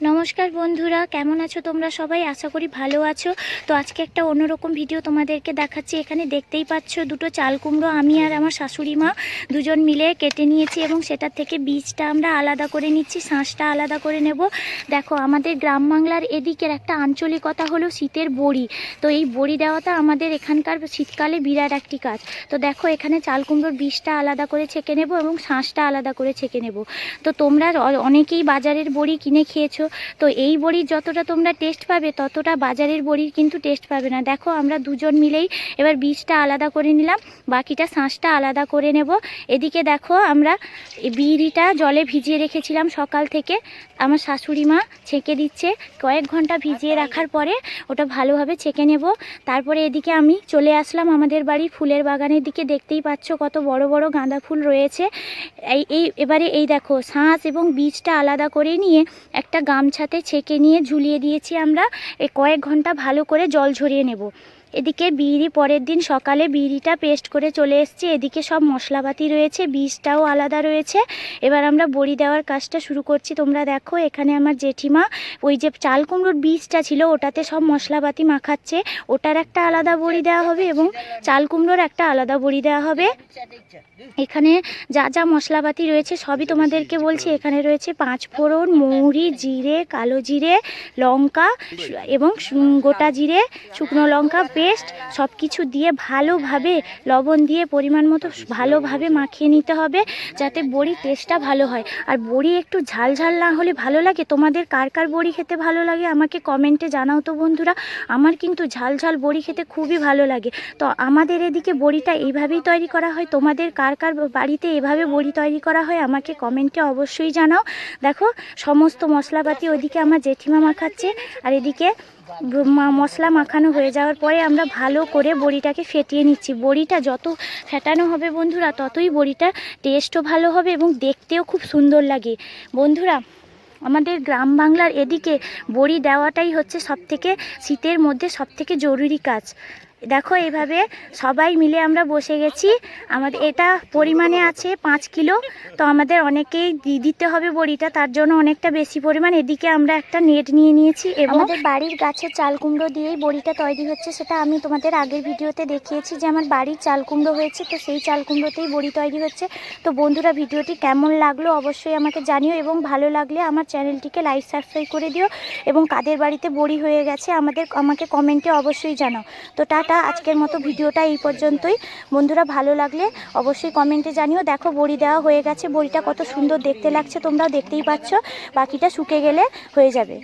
নমস্কার বন্ধুরা, কেমন আছো তোমরা সবাই? আশা করি ভালো আছো। তো আজকে একটা অন্যরকম ভিডিও তোমাদেরকে দেখাচ্ছি। এখানে দেখতেই পাচ্ছ দুটো চাল কুমড়ো, আমি আর আমার শাশুড়ি মা দুজন মিলে কেটে নিয়েছি এবং সেটার থেকে বীজটা আমরা আলাদা করে নিচ্ছি, শাঁসটা আলাদা করে নেব। দেখো, আমাদের গ্রাম বাংলার এদিকের একটা আঞ্চলিকতা হলো শীতের বড়ি। তো এই বড়ি দেওয়াটা আমাদের এখানকার শীতকালে বিরাট একটি কাজ। তো দেখো, এখানে চাল কুমড়োর বীজটা আলাদা করে ছেঁকে নেব এবং শাঁসটা আলাদা করে ছেঁকে নেব। তো তোমরা অনেকেই বাজারের বড়ি কিনে খেয়েছো। তো এই বড়ির যতটা তোমরা টেস্ট পাবে, ততটা বাজারের বড়ির কিন্তু টেস্ট পাবে না। দেখো, আমরা দুজন মিলেই এবার বীজটা আলাদা করে নিলাম, বাকিটা শাঁসটা আলাদা করে নেব। এদিকে দেখো, আমরা বিড়িটা জলে ভিজিয়ে রেখেছিলাম সকাল থেকে। আমার শাশুড়ি মা ছেঁকে দিচ্ছে। কয়েক ঘণ্টা ভিজিয়ে রাখার পরে ওটা ভালোভাবে ছেঁকে নেব। তারপরে এদিকে আমি চলে আসলাম আমাদের বাড়ি ফুলের বাগানের দিকে। দেখতেই পাচ্ছ কত বড় বড় গাঁদা ফুল রয়েছে। এই, এবারে এই দেখো, শাঁস এবং বীজটা আলাদা করে নিয়ে একটা গামছাতে ছেঁকে নিয়ে ঝুলিয়ে দিয়েছি আমরা। এ কয়েক ঘণ্টা ভালো করে জল ঝরিয়ে নেব। এদিকে বিড়ি পরের দিন সকালে বিড়িটা পেস্ট করে চলে এসেছি। এদিকে সব মশলাপাতি রয়েছে, বীজটাও আলাদা রয়েছে। এবার আমরা বড়ি দেওয়ার কাজটা শুরু করছি। তোমরা দেখো, এখানে আমার জেঠিমা ওই যে চাল কুমড়োর বীজটা ছিল, ওটাতে সব মশলাপাতি মাখাচ্ছে। ওটার একটা আলাদা বড়ি দেওয়া হবে এবং চাল কুমড়োর একটা আলাদা বড়ি দেওয়া হবে। এখানে যা যা মশলাপাতি রয়েছে সবই তোমাদেরকে বলছি। এখানে রয়েছে পাঁচ ফোড়ন, মৌরি, জিরে, কালো জিরে, লঙ্কা এবং গোটা জিরে, শুকনো লঙ্কা পেস্ট সব কিছু দিয়ে ভালোভাবে লবণ দিয়ে পরিমাণ মতো ভালোভাবে মাখিয়ে নিতে হবে যাতে বড়ির টেস্টটা ভালো হয়। আর বড়ি একটু ঝাল ঝাল না হলে ভালো লাগে? তোমাদের কার কার বড়ি খেতে ভালো লাগে? আমাকে কমেন্টে জানাও তো বন্ধুরা। আমার কিন্তু ঝাল ঝাল বড়ি খেতে খুবই ভালো লাগে। তো আমাদের এদিকে বড়িটা এইভাবেই তৈরি করা হয়? তোমাদের কার কার বাড়িতে এভাবে বড়ি তৈরি করা হয়? আমাকে কমেন্টে অবশ্যই জানাও। দেখো, সমস্ত মশলাপাতি ওইদিকে আমার জেঠিমা মাখাচ্ছে। আর এদিকে মশলা মাখানো হয়ে যাওয়ার পরে আমরা ভালো করে বড়িটাকে ফেটিয়ে নিচ্ছি। বড়িটা যত ফেটানো হবে বন্ধুরা, ততই বড়িটা টেস্টও ভালো হবে এবং দেখতেও খুব সুন্দর লাগে। বন্ধুরা, আমাদের গ্রাম বাংলার এদিকে বড়ি দেওয়াটাই হচ্ছে সবথেকে শীতের মধ্যে সবথেকে জরুরি কাজ। দেখো, এইভাবে সবাই মিলে আমরা বসে গেছি। আমাদের এটা পরিমাণে আছে পাঁচ কিলো, তো আমাদের অনেকেই দিতে হবে বড়িটা, তার জন্য অনেকটা বেশি পরিমাণ। এদিকে আমরা একটা নেট নিয়ে নিয়েছি এবং আমাদের বাড়ির গাছের চাল কুমড়ো দিয়েই বড়িটা তৈরি হচ্ছে, সেটা আমি তোমাদের আগের ভিডিওতে দেখিয়েছি যে আমার বাড়ির চাল কুমড়ো হয়েছে, তো সেই চাল কুমড়োতেই বড়ি তৈরি হচ্ছে। তো বন্ধুরা, ভিডিওটি কেমন লাগল অবশ্যই আমাকে জানিও এবং ভালো লাগলে আমার চ্যানেলটিকে লাইক, সাবস্ক্রাইব করে দিও এবং কাদের বাড়িতে বড়ি হয়ে গেছে আমাদের, আমাকে কমেন্টে অবশ্যই জানাও। তো টাটা। আজকের মতো ভিডিওটা এই পর্যন্তই। বন্ধুরা, ভালো লাগলে অবশ্যই কমেন্টে জানিও। দেখো, বড়ি দেওয়া হয়ে গেছে। বড়িটা কত সুন্দর দেখতে লাগছে, তোমরাও দেখতেই পাচ্ছ। বাকিটা শুকে গেলে হয়ে যাবে।